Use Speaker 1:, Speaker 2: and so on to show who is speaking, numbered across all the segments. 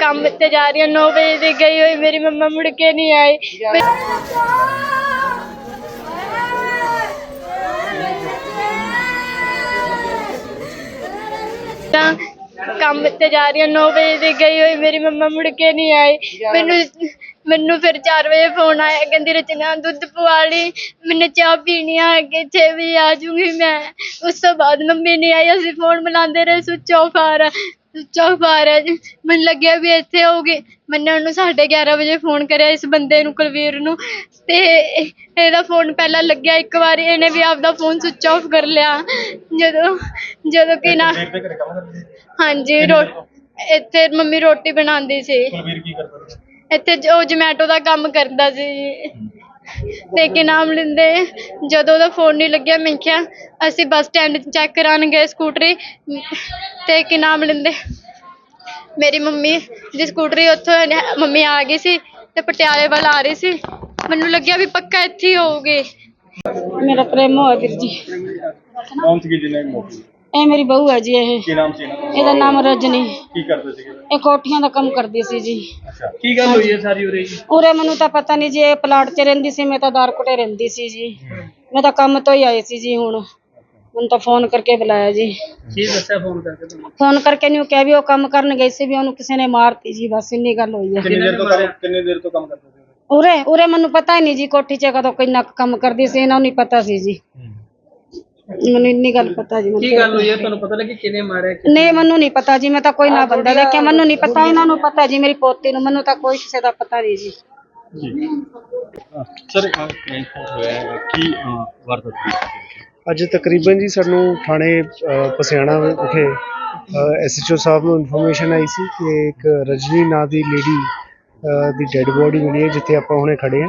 Speaker 1: ਕੰਮ ਤੇ ਜਾ ਰਹੀ ਹਾਂ 9 ਵਜੇ ਦੀ ਗਈ ਹੋਈ, ਮੇਰੀ ਮੰਮਾ ਮੁੜ ਕੇ ਨਹੀਂ ਆਈ। ਤਾਂ ਕੰਮ ਤੇ ਜਾ ਰਹੀ ਹਾਂ 9 ਵਜੇ ਦੀ ਗਈ ਹੋਈ, ਮੇਰੀ ਮੰਮਾ ਮੁੜ ਕੇ ਨਹੀਂ ਆਈ। ਮੈਨੂੰ ਮੈਨੂੰ ਫਿਰ 4 ਵਜੇ ਫੋਨ ਆਇਆ, ਕਹਿੰਦੀ, ਰਚਨਾ, ਦੁੱਧ ਪਵਾ ਲਈ, ਮੈਨੂੰ ਚਾਹ ਪੀਣੀ ਆ, ਅੱਗੇ 6 ਵਜੇ ਆ ਜਾਊਂਗੀ ਮੈਂ। ਉਸ ਤੋਂ ਬਾਅਦ ਮੰਮੀ ਨਹੀਂ ਆਈ, ਅਸੀਂ ਫੋਨ ਮਿਲਾਉਂਦੇ ਰਹੇ ਸੁੱਚ ਆਫ ਆ ਰਿਹਾ। ਆ ਰਿਹਾ ਜੀ। ਮੈਨੂੰ ਲੱਗਿਆ ਵੀ ਇੱਥੇ ਹੋਊਗੀ ਮੈਨੇ ਉਹਨੂੰ 11:30 ਵਜੇ ਫੋਨ ਕਰਿਆ ਇਸ ਬੰਦੇ ਨੂੰ ਕੁਲਵੀਰ ਨੂੰ। ਤੇ ਇਹਦਾ ਫੋਨ ਪਹਿਲਾਂ ਲੱਗਿਆ ਇੱਕ ਵਾਰੀ। ਇਹਨੇ ਵੀ ਆਪਦਾ ਫੋਨ ਸੁੱਚ ਆਫ ਕਰ ਲਿਆ। ਜਦੋਂ ਜਦੋਂ ਕਿ ਨਾ ਹਾਂਜੀ ਰੋ ਇੱਥੇ ਮੰਮੀ ਰੋਟੀ ਬਣਾਉਂਦੀ ਸੀ।
Speaker 2: ਕੁਲਵੀਰ ਕੀ ਕਰਦਾ ਸੀ?
Speaker 1: ਇੱਥੇ ਜੋ ਜਮੈਟੋ ਦਾ ਕੰਮ ਕਰਦਾ ਸੀ ਜੀ। ਤੇ ਕੀ ਨਾਮ ਲੈਂਦੇ? ਜਦੋਂ ਉਹਦਾ ਫੋਨ ਨਹੀਂ ਲੱਗਿਆ ਮੈਂ ਕਿਹਾ ਅਸੀਂ ਬੱਸ ਸਟੈਂਡ ਚੈੱਕ ਕਰਾਉਣ ਗਏ ਸਕੂਟਰੀ ਤੇ ਕੀ ਨਾਮ ਲੈਂਦੇ? ਮੇਰੀ ਮੰਮੀ ਦੀ ਸਕੂਟਰੀ ਉੱਥੋਂ ਨ- ਮੰਮੀ ਆ ਗਈ ਸੀ ਤੇ ਪਟਿਆਲੇ ਵੱਲ ਆ ਰਹੀ ਸੀ। ਮੈਨੂੰ ਲੱਗਿਆ ਵੀ ਪੱਕਾ ਇੱਥੇ ਹੀ ਹੋਊਗੀ।
Speaker 3: ਮੇਰਾ ਪ੍ਰੇਮ ਹੋਇਆ ਵੀਰ ਜੀ।
Speaker 2: ਕੌਣ ਸੀ ਜਿਹਨੇ ਮੋਟੀ
Speaker 3: ਇਹ ਮੇਰੀ ਬਹੂ ਹੈ ਜੀ ਇਹ।
Speaker 2: ਕੀ ਨਾਮ ਸੀ ਇਹਨਾਂ ਦਾ?
Speaker 3: ਇਹਦਾ ਨਾਮ ਰਜਨੀ।
Speaker 2: ਕੀ ਕਰਦੇ ਸੀਗੇ?
Speaker 3: ਇਹ ਕੋਠੀਆਂ ਦਾ ਕੰਮ ਕਰਦੀ ਸੀ ਜੀ।
Speaker 2: ਅੱਛਾ ਕੀ ਗੱਲ ਹੋਈ ਹੈ ਸਾਰੀ ਉਰੇ ਜੀ?
Speaker 3: ਉਰੇ ਮੈਨੂੰ ਤਾਂ ਪਤਾ ਨਹੀਂ ਜੀ ਇਹ ਪਲਾਟ 'ਚ ਰਹਿੰਦੀ ਸੀ ਮੈਂ ਤਾਂ ਦਾਰਕੋਟੇ ਰਹਿੰਦੀ ਸੀ ਜੀ। ਮੈਂ ਤਾਂ ਕੰਮ ਤੋਂ ਹੀ ਆਈ ਸੀ ਜੀ ਹੁਣ। ਮੈਨੂੰ ਤਾਂ ਫੋਨ ਕਰਕੇ ਬੁਲਾਇਆ ਜੀ।
Speaker 2: ਕੀ ਦੱਸਿਆ ਫੋਨ ਕਰਕੇ ਤੁਹਾਨੂੰ?
Speaker 3: ਫੋਨ ਕਰਕੇ ਨਹੀਂ ਕਿਹਾ ਵੀ ਉਹ ਕੰਮ ਕਰਨ ਗਈ ਸੀ ਵੀ ਉਹਨੂੰ ਕਿਸੇ ਨੇ ਮਾਰਤੀ ਜੀ ਬਸ ਇੰਨੀ ਗੱਲ ਹੋਈ ਹੈ।
Speaker 2: ਕਿੰਨੀ ਦੇਰ ਤੋਂ ਕੰਮ ਕਿੰਨੇ ਦੇਰ ਤੋਂ ਕੰਮ ਕਰਦੇ ਸੀ
Speaker 3: ਉਰੇ ਉਰੇ ਮੈਨੂੰ ਪਤਾ ਹੀ ਨਹੀਂ ਜੀ ਕੋਠੀ 'ਚ ਕਦੋਂ ਕਿੰਨਾ ਕੰਮ ਕਰਦੀ ਸੀ ਇਹਨਾਂ ਨੂੰ ਨਹੀਂ ਪਤਾ ਸੀ ਜੀ। ਮੈਨੂੰ ਇੰਨੀ ਗੱਲ ਪਤਾ ਜੀ ਕੀ ਗੱਲ ਹੋਈ ਹੈ ਤੁਹਾਨੂੰ ਪਤਾ ਲੱਗੀ ਕਿਹਨੇ ਮਾਰਿਆ ਨਹੀਂ ਮੈਨੂੰ ਨਹੀਂ ਪਤਾ ਜੀ ਮੈਂ ਤਾਂ ਕੋਈ ਨਾ ਬੰਦਾ ਦੇਖਿਆ ਮੈਨੂੰ ਨਹੀਂ ਪਤਾ ਇਹਨਾਂ ਨੂੰ ਪਤਾ ਜੀ ਮੇਰੀ ਪੋਤੀ ਨੂੰ ਮੈਨੂੰ ਤਾਂ ਕੋਈ ਕਿਸੇ ਦਾ ਪਤਾ ਨਹੀਂ ਜੀ।
Speaker 2: ਜੀ। ਸਰ ਹੋਇਆ ਹੈ ਕੀ ਵਾਰਦਾਤ
Speaker 4: ਅੱਜ ਤਕਰੀਬਨ ਜੀ ਸਾਨੂੰ ਥਾਣੇ ਪਸਿਆਣਾ ਵਿਖੇ ਐਸਐਚਓ ਸਾਹਿਬ ਨੂੰ ਇਨਫੋਰਮੇਸ਼ਨ ਆਈ ਸੀ ਕਿ ਇੱਕ ਰਜਨੀ ਨਾਂ ਦੀ ਲੇਡੀ ਦੀ ਡੈੱਡ ਬੋਡੀ ਮਿਲੀ ਹੈ ਜਿੱਥੇ ਆਪਾਂ ਹੁਣੇ ਖੜੇ ਹਾਂ।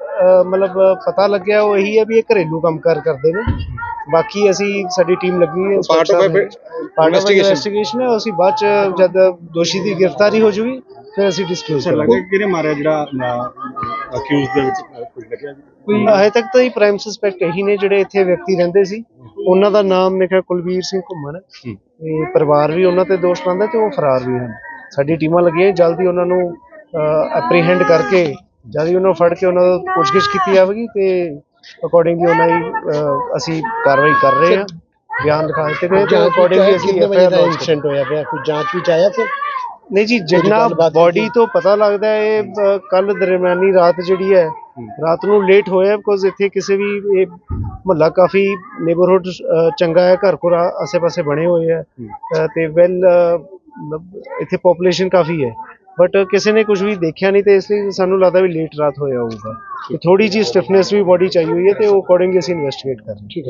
Speaker 4: ਮਤਲਬ ਪਤਾ ਲੱਗਿਆ ਉਹ ਇਹੀ ਹੈ ਵੀ ਇਹ ਘਰੇਲੂ ਕੰਮਕਾਰ ਕਰਦੇ ਨੇ। ਬਾਕੀ ਅਸੀਂ ਸਾਡੀ ਟੀਮ ਲੱਗੀ ਹੈ. ਇਨਵੈਸਟੀਗੇਸ਼ਨ ਹੈ ਅਸੀਂ ਬਾਅਦ ਚ ਜਦ ਦੋਸ਼ੀ ਦੀ ਗ੍ਰਿਫਤਾਰੀ ਹੋ ਜੂਗੀ ਫਿਰ ਅਸੀਂ ਡਿਸਕਲੋਜ਼ ਕਰਾਂਗੇ।
Speaker 2: ਲੱਗੇ ਕਿਹਨੇ ਮਾਰਿਆ ਜਿਹੜਾ ਅਕਿਊਜ਼ ਦੇ ਵਿੱਚ ਕੁਝ ਲੱਗਿਆ? ਜੀ
Speaker 4: ਹਜੇ ਤੱਕ ਤਾਂ ਹੀ ਪ੍ਰਾਈਮ ਸਸਪੈਕਟ ਇਹੀ ਨੇ ਜਿਹੜੇ ਇੱਥੇ ਵਿਅਕਤੀ ਰਹਿੰਦੇ ਸੀ। ਉਹਨਾਂ ਦਾ ਨਾਮ ਮੇਰੇ ਖਿਆਲ ਕੁਲਵੀਰ ਸਿੰਘ ਘੁੰਮਣ ਹੈ। ਤੇ ਪਰਿਵਾਰ ਵੀ ਉਹਨਾਂ ਤੇ ਦੋਸ਼ ਲਾਉਂਦਾ ਤੇ ਉਹ ਫਰਾਰ ਵੀ ਹਨ। ਸਾਡੀ ਟੀਮਾਂ ਲੱਗੀਆਂ ਜਲਦੀ ਉਹਨਾਂ ਨੂੰ ਐਪਰੀਹੈਂਡ ਕਰਕੇ ਜਲਦੀ ਉਹਨਾਂ ਨੂੰ ਫੜ ਕੇ ਉਹਨਾਂ ਦਾ ਪੁੱਛਗਿੱਛ ਕੀਤੀ ਜਾਵੇਗੀ ਤੇ ਅਕੋਰਡਿੰਗਲੀ ਉਹਨਾਂ ਦੀ ਅਹ, ਅਸੀਂ ਕਾਰਵਾਈ ਕਰ ਰਹੇ ਹਾਂ ਬਿਆਨ ਲਿਖਾ ਦਿੱਤੇ ਗਏ ਤੇ ਅਕੋਰਡਿੰਗਲੀ ਅਸੀਂ lodge
Speaker 5: ਇਨਸੀਡੈਂਟ ਹੋਇਆ ਪਿਆ? ਕੋਈ ਜਾਂਚ ਵਿੱਚ ਆਇਆ ਸਰ
Speaker 4: ਨਹੀਂ ਜੀ ਜਿੰਨਾ ਬਾਡੀ ਤੋਂ ਪਤਾ ਲੱਗਦਾ ਹੈ ਇਹ ਕੱਲ ਦਰਮਿਆਨੀ ਰਾਤ ਜਿਹੜੀ ਹੈ ਰਾਤ ਨੂੰ ਲੇਟ ਹੋਇਆ ਬਿਕੋਜ਼ ਇੱਥੇ ਕਿਸੇ ਵੀ ਇਹ ਮਹੱਲਾ ਕਾਫੀ ਨੇਬਰਹੁੱਡ ਚੰਗਾ ਹੈ ਘਰ ਘਰ ਆਸੇ-ਪਾਸੇ ਬਣੇ ਹੋਏ ਹੈ ਤੇ ਵੈਲ ਇੱਥੇ ਪੋਪੂਲੇਸ਼ਨ ਕਾਫੀ ਹੈ। ਬਟ ਕਿਸੇ ਨੇ ਕੁਝ ਵੀ ਦੇਖਿਆ ਨਹੀਂ ਤੇ ਇਸ ਲਈ ਸਾਨੂੰ ਲੱਗਦਾ ਵੀ ਲੇਟ ਰਾਤ ਹੋਇਆ ਹੋਊਗਾ। ਤੇ ਥੋੜੀ ਜੀ ਸਟਿਫਨੈਸ ਵੀ ਬਾਡੀ ਚਾਹੀ ਹੋਈ ਹੈ ਤੇ ਉਹ ਅਕੋਰਡਿੰਗਲੀ ਅਸੀਂ ਇਨਵੈਸਟੀਗੇਟ ਕਰ ਰਹੇ ਹਾਂ।